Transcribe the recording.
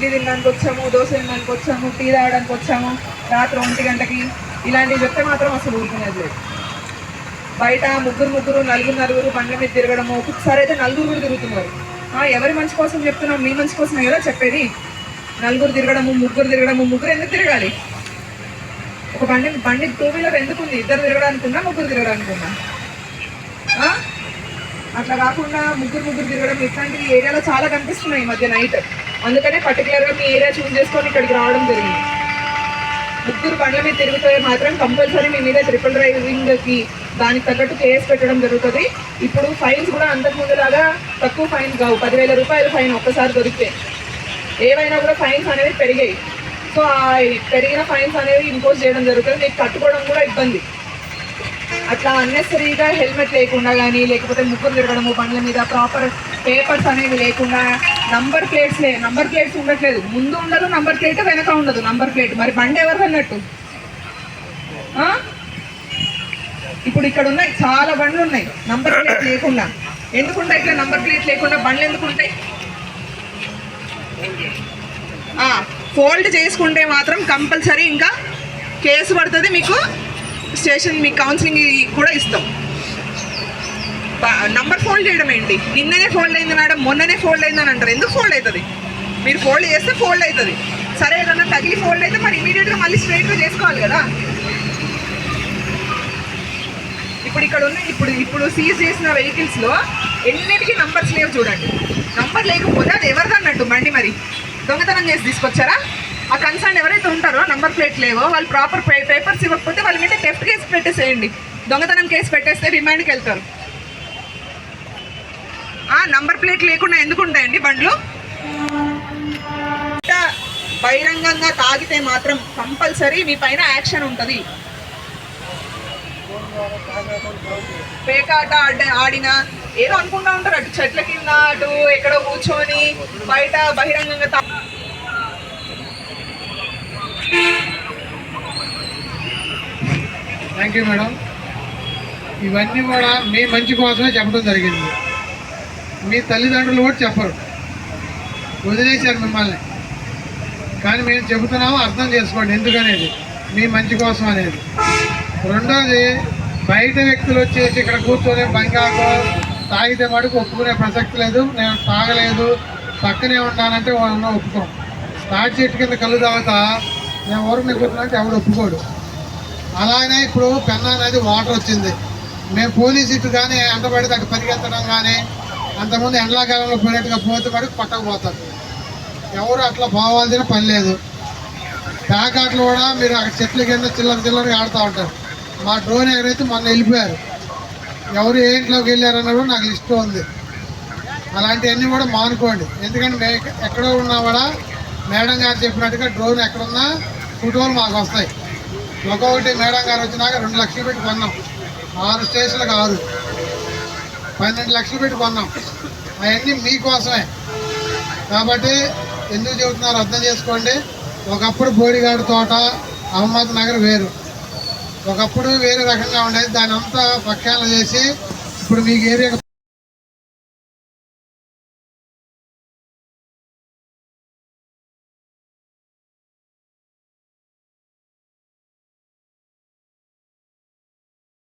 ఇడ్లీ తినడానికి వచ్చాము దోశ తినడానికి వచ్చాము టీ తాగడానికి వచ్చాము రాత్రి ఒంటి గంటకి. ఇలాంటివి చెప్తే మాత్రం అసలు ఊరుకునేది లేదు. బయట ముగ్గురు ముగ్గురు నలుగురు నలుగురు బండ్ల మీద తిరగడము ఒక్కొక్కసారి అయితే నలుగురు కూడా తిరుగుతున్నారు. ఎవరి మంచి కోసం చెప్తున్నాం మీ మంచి కోసమే కదా చెప్పేది. నలుగురు తిరగడము ముగ్గురు తిరగడము ముగ్గురు ఎందుకు తిరగాలి? ఒక బండి బండి టూ వీలర్ ఎందుకు ఉంది ఇద్దరు తిరగడానికి ముగ్గురు తిరగడానికి అట్లా కాకుండా ముగ్గురు ముగ్గురు తిరగడం ఇట్లాంటి ఏరియాలో చాలా కనిపిస్తున్నాయి ఈ మధ్య నైట్. అందుకనే పర్టికులర్గా మీ ఏరియా చూస్ చేసుకొని ఇక్కడికి రావడం జరిగింది. ముగ్గురు బండ్ల మీద తిరుగుతే మాత్రం కంపల్సరీ మీ మీద ట్రిపుల్ డ్రైవింగ్కి దానికి తగ్గట్టు కేసు పెట్టడం జరుగుతుంది. ఇప్పుడు ఫైన్స్ కూడా అంతకు ముందులాగా తక్కువ ఫైన్ కావు. పదివేల రూపాయలు ఫైన్ ఒక్కసారి దొరికితే. ఏవైనా కూడా ఫైన్స్ అనేవి పెరిగాయి. సో ఆ పెరిగిన ఫైన్స్ అనేవి ఇంపోజ్ చేయడం జరుగుతుంది. మీకు కట్టుకోవడం కూడా ఇబ్బంది. అట్లా అన్నెసరీగా హెల్మెట్ లేకుండా కానీ లేకపోతే ముగ్గురు తిరగడము బండ్ల మీద ప్రాపర్ పేపర్స్ అనేవి లేకుండా నంబర్ ప్లేట్స్ లే నంబర్ ప్లేట్స్ ఉండట్లేదు. ముందు ఉండదు నంబర్ ప్లేట్ వెనక ఉండదు నంబర్ ప్లేట్ మరి బండి ఎవరు అన్నట్టు? ఇప్పుడు ఇక్కడ ఉన్నాయి చాలా బండ్లు ఉన్నాయి నంబర్ ప్లేట్ లేకుండా. ఎందుకుంటాయి ఇట్లా నంబర్ ప్లేట్ లేకుండా బండ్లు ఎందుకు ఉంటాయి ఫోల్డ్ చేసుకుంటే మాత్రం కంపల్సరీ ఇంకా కేసు పడుతుంది మీకు. స్టేషన్ మీ కౌన్సిలింగ్ కూడా ఇస్తాం. నంబర్ ఫోల్డ్ చేయడం ఏంటి? నిన్ననే ఫోల్డ్ అయింది మేడం మొన్ననే ఫోల్డ్ అయిందని అంటారు. ఎందుకు ఫోల్డ్ అవుతుంది? మీరు ఫోల్డ్ చేస్తే ఫోల్డ్ అవుతుంది. సరే ఏదన్నా తగిలి ఫోల్డ్ అయితే మరి ఇమీడియట్గా మళ్ళీ స్ట్రైట్గా చేసుకోవాలి కదా. ఇప్పుడు ఇక్కడ ఉన్న ఇప్పుడు ఇప్పుడు సీజ్ చేసిన వెహికల్స్లో ఎన్నిటికీ నంబర్స్ లేవు చూడండి. నంబర్ లేకపోతే అది ఎవరిదన్నట్టు బండి మరి? దొంగతనం చేసి తీసుకొచ్చారా? ఆ కన్సర్న్ ఎవరైతే ఉంటారో నంబర్ ప్లేట్ లేవో వాళ్ళు ప్రాపర్ పేపర్స్ ఇవ్వకపోతే వాళ్ళ మీద టెఫ్ట్ కేసు పెట్టేసేయండి. దొంగతనం కేసు పెట్టేస్తే రిమాండ్కి వెళ్తారు. ఆ నంబర్ ప్లేట్ లేకుండా ఎందుకు ఉంటాయండి బండ్లు? బహిరంగంగా తాగితే మాత్రం కంపల్సరీ మీ పైన యాక్షన్ ఉంటుంది. పేకాట ఆడ ఆడిన ఏదో అనుకుంటా ఉంటారు అటు చెట్ల కింద అటు ఎక్కడో కూర్చొని బయట బహిరంగంగా థ్యాంక్ యూ మేడం ఇవన్నీ కూడా మీ మంచి కోసమే చెప్పడం జరిగింది. మీ తల్లిదండ్రులు కూడా చెప్పరు. వదిలేశారు మిమ్మల్ని. కానీ మేము చెబుతున్నాము అర్థం చేసుకోండి ఎందుకనేది. మీ మంచి కోసం అనేది. రెండోది బయట వ్యక్తులు వచ్చేసి ఇక్కడ కూర్చొని బంగాకో తాగితే మటుకు ఒప్పుకునే ప్రసక్తి లేదు. నేను తాగలేదు. పక్కనే ఉన్నానంటే వాళ్ళని ఒప్పుకోం. స్టార్ట్ చెట్టు కింద కళ్ళు తాగుతా. నేను ఊరికి కూర్చున్నానంటే ఎవడు ఒప్పుకోడు. అలానే ఇప్పుడు పెన్నా అనేది వాటర్ వచ్చింది. మేము పోలీస్ ఇటు కానీ ఎండబడితే అటు పరిగెత్తడం కానీ అంతకుముందు ఎండాకాలంలో పోయినట్టుగా పోతే పడి పట్టకపోతారు ఎవరు అట్లా పోవాల్సిన పని లేదు. ప్యాకాట్లు కూడా మీరు అక్కడ చెట్ల కింద చిల్లర చిల్లరగా ఆడుతూ ఉంటారు. మా డ్రోన్ ఎవరైతే మొన్న వెళ్ళిపోయారు ఎవరు ఏ ఇంట్లోకి వెళ్ళారన్న కూడా నాకు లిస్ట్ ఉంది. అలాంటివన్నీ కూడా మానుకోండి. ఎందుకంటే మే ఎక్కడో ఉన్నా కూడా మేడం గారు చెప్పినట్టుగా డ్రోన్ ఎక్కడున్నా ఫోటోలు మాకు వస్తాయి. ఒక్కొక్కటి మేడం గారు వచ్చినాక రెండు లక్షలు పెట్టి కొన్నాం ఆరు స్టేషన్లకు ఆరు. పన్నెండు లక్షలు పెట్టి కొన్నాం అవన్నీ మీకోసమే. కాబట్టి ఎందుకు చెబుతున్నారు అర్థం చేసుకోండి. ఒకప్పుడు బోడిగాడు తోట అహ్మద్ నగర్ వేరు. ఒకప్పుడు వేరే రకంగా ఉండేది. దాని అంతా పక్కాలు చేసి ఇప్పుడు మీకు ఏరియా